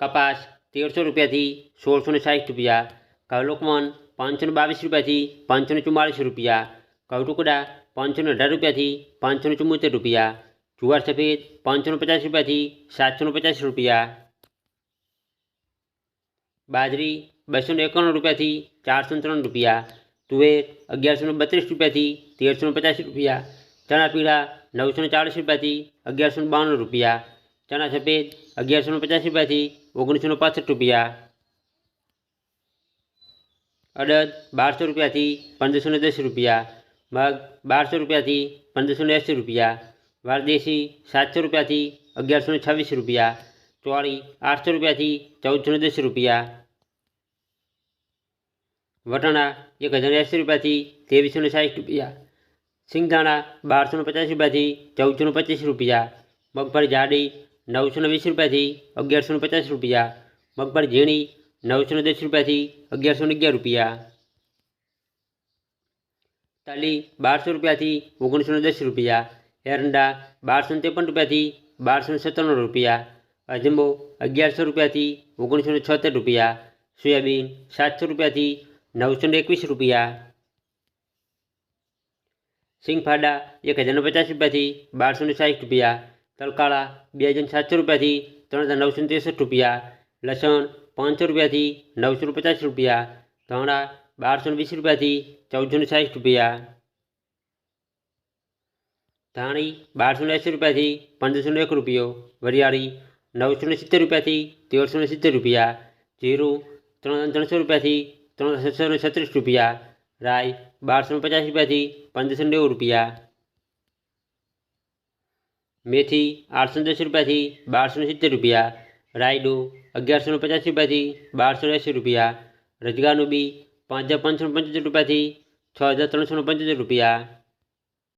કપાસ તેરસો રૂપિયાથી સોળસો ને સાઠ રૂપિયા ઘઉં લોકવન પાંચસો બાવીસ રૂપિયાથી પાંચસો ચુમ્માળીસ રૂપિયા ઘઉં ટુકડા પાંચસો અઢાર રૂપિયાથી પાંચસો ચુમ્મોતેર રૂપિયા, જુવાર સફેદ પાંચસો પચાસ રૂપિયાથી સાતસો પચાસ રૂપિયા. બાજરી બસો એકાણું રૂપિયાથી ચારસો ત્રણ રૂપિયા, તુવેર અગિયારસો ને બત્રીસ રૂપિયાથી તેરસો પચાસ રૂપિયા ચણા પીળા નવસો ચાળીસ રૂપિયાથી અગિયારસો બાણું રૂપિયા ચણા સફેદ અગિયારસો ને પચાસ રૂપિયાથી ઓગણીસો ને પાસઠ રૂપિયા અડદ બારસો રૂપિયાથી પંદરસો ને દસ રૂપિયા મગ બારસો રૂપિયાથી પંદરસો ને એંસી રૂપિયા વારદેશી સાતસો રૂપિયાથી અગિયારસો ને છવ્વીસ રૂપિયા ચોળી આઠસો રૂપિયાથી ચૌદસો ને દસ રૂપિયા વટાણા એક હજાર એંસી રૂપિયાથી ત્રેવીસો ને સાઠ રૂપિયા સિંગદાણા બારસો ને પચાસ રૂપિયાથી ચૌદસો ને પચીસ રૂપિયા મગફળી જાડી નવસો ને વીસ રૂપિયાથી અગિયારસો ને પચાસ રૂપિયા. મગફળી ઝીણી, નવસો ને દસ રૂપિયાથી અગિયારસો ને અગિયાર રૂપિયા. તલી બારસો રૂપિયાથી ઓગણીસો ને દસ રૂપિયા. એરંડા બારસો ને ત્રેપન રૂપિયાથી બારસો ને સત્તાણું રૂપિયા. અજંબો અગિયારસો રૂપિયાથી ઓગણીસો ને છોતેર રૂપિયા. સોયાબીન સાતસો રૂપિયાથી નવસો ને એકવીસ રૂપિયા. સિંગફાડા એક હજાર પચાસ રૂપિયાથી બારસો ને સાઠ રૂપિયા. તલકાળા બે હજાર સાતસો રૂપિયાથી ત્રણ હજાર નવસો ને ત્રેસઠ રૂપિયા લસણ પાંચસો રૂપિયાથી નવસો ને પચાસ રૂપિયા ધાણા બારસો ને વીસ રૂપિયાથી ચૌદસો ને સાઠ રૂપિયા ધાણી બારસો ને એંસી રૂપિયાથી પંદરસો ને એક રૂપિયો વરિયાળી નવસો ને સિત્તેર રૂપિયાથી તેરસો ને સિત્તેર રૂપિયા જીરું ત્રણ હજાર ત્રણસો રૂપિયાથી ત્રણ હજાર છસો ને છત્રીસ રૂપિયા રાઈ બારસો ને પચાસ રૂપિયાથી પંદરસો ને નેવું રૂપિયા મેથી આઠસો દસ રૂપિયાથી બારસો સિત્તેર રૂપિયા, રાયડો અગિયારસો પચાસ રૂપિયાથી બારસો એંસી રૂપિયા રજગાનું બી પાંચ હજાર પાંચસો પંચોતેર રૂપિયાથી છ હજાર ત્રણસો પંચોતેર રૂપિયા